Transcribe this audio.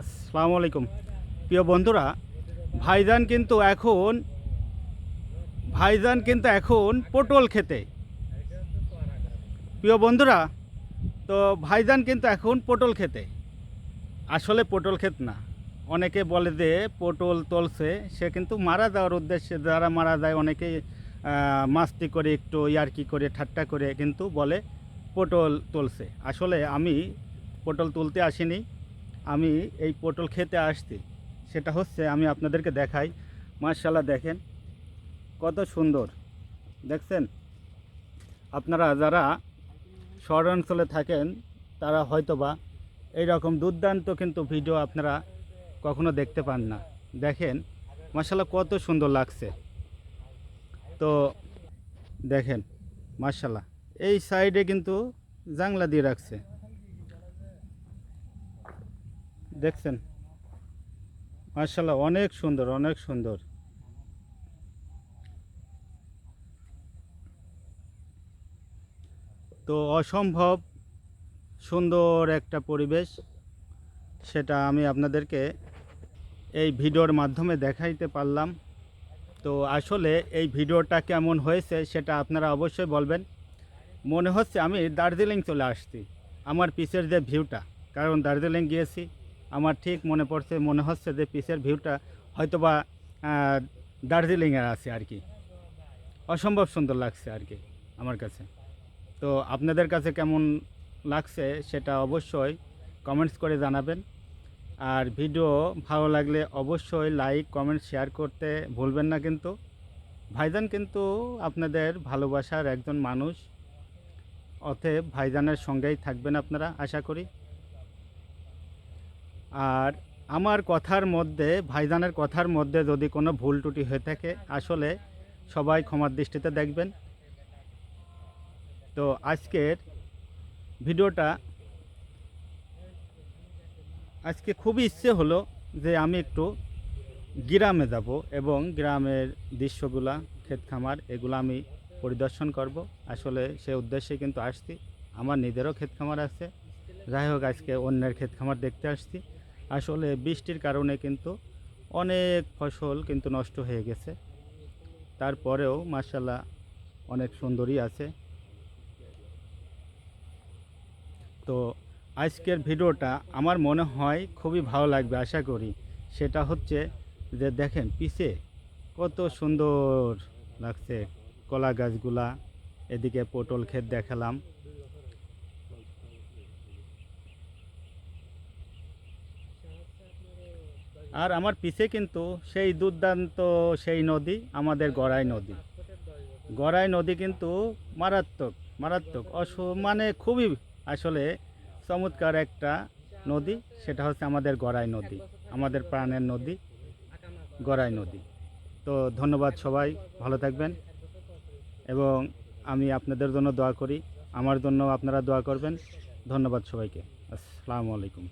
আসসালামু আলাইকুম। প্রিয় বন্ধুরা, ভাইজান কিন্তু এখন, ভাইজান কিন্তু এখন পটল খেতে। প্রিয় বন্ধুরা, তো ভাইজান কিন্তু এখন পটল খেতে। আসলে পটল ক্ষেত না। অনেকে বলে যে পটল তলছে, সে কিন্তু মারা যাওয়ার উদ্দেশ্যে যারা মারা যায়, অনেকে মাস্তি করে একটু ইয়ার্কি করে, ঠাট্টা করে কিন্তু বলে পটল তুলছে। আসলে আমি পটল তুলতে আসিনি। আমি এই পটল খেতে আসছি। সেটা হচ্ছে আমি আপনাদেরকে দেখাই। মার্শাল্লাহ দেখেন, কত সুন্দর। দেখছেন? আপনারা যারা শহরাঞ্চলে থাকেন, তারা হয়তোবা এইরকম দুর্দান্ত কিন্তু ভিডিও আপনারা কখনো দেখতে পান না। দেখেন মার্শাল্লাহ কত সুন্দর লাগছে। তো দেখেন মার্শাল্লাহ এই সাইডে কিন্তু জাংলা দিয়ে রাখছে। দেখছেন? মার্শাল্লাহ অনেক সুন্দর অনেক সুন্দর। তো অসম্ভব সুন্দর একটা পরিবেশ সেটা আমি আপনাদেরকে এই ভিডিওর মাধ্যমে দেখাইতে পারলাম। তো আসলে এই ভিডিওটা কেমন হয়েছে সেটা আপনারা অবশ্যই বলবেন। মনে হচ্ছে আমি দার্জিলিং চলে আসছি, আমার পিছের যে ভিউটা, কারণ দার্জিলিং গিয়েছি। আমার ঠিক মনে পড়ছে, মনে হচ্ছে যে পিসের ভিউটা হয়তোবা দার্জিলিংয়ের আছে আর কি। অসম্ভব সুন্দর লাগছে আর কি আমার কাছে। তো আপনাদের কাছে কেমন লাগছে সেটা অবশ্যই কমেন্টস করে জানাবেন। আর ভিডিও ভালো লাগলে অবশ্যই লাইক, কমেন্ট, শেয়ার করতে ভুলবেন না কিন্তু। ভাইজান কিন্তু আপনাদের ভালোবাসার একজন মানুষ, অতএব ভাইজানের সঙ্গেই থাকবেন আপনারা, আশা করি। আর আমার কথার মধ্যে, ভাইজানের কথার মধ্যে যদি কোনো ভুল ত্রুটি হয়ে থাকে, আসলে সবাই ক্ষমার দৃষ্টিতে দেখবেন। তো আজকের ভিডিওটা, আজকে খুবই ইচ্ছে হলো যে আমি একটু গ্রামে যাব এবং গ্রামের দৃশ্যগুলা ক্ষেত খামার এগুলো আমি পরিদর্শন করব। আসলে সে উদ্দেশ্যে কিন্তু আসছি। আমার নিজেরও ক্ষেত খামার আছে। যাই হোক, আজকে অন্যের ক্ষেত খামার দেখতে আসছি। আসলে বৃষ্টির কারণে কিন্তু অনেক ফসল কিন্তু নষ্ট হয়ে গেছে। তারপরেও মার্শাল্লাহ অনেক সুন্দরী আছে। তো আজকের ভিডিওটা আমার মনে হয় খুবই ভালো লাগবে আশা করি। সেটা হচ্ছে যে দেখেন পিছে কত সুন্দর লাগছে কলা গাছগুলা। এদিকে পটল ক্ষেত দেখালাম। আর আমার পিছে কিন্তু সেই দুর্দান্ত সেই নদী, আমাদের গড়াই নদী। গড়াই নদী কিন্তু মারাত্মক মারাত্মক। অস মানে খুবই আসলে চমৎকার একটা নদী, সেটা হচ্ছে আমাদের গড়াই নদী, আমাদের প্রাণের নদী, গড়াই নদী। তো ধন্যবাদ সবাই, ভালো থাকবেন। এবং আমি আপনাদের জন্য দোয়া করি, আমার জন্য আপনারা দোয়া করবেন। ধন্যবাদ সবাইকে। আসসালামু আলাইকুম।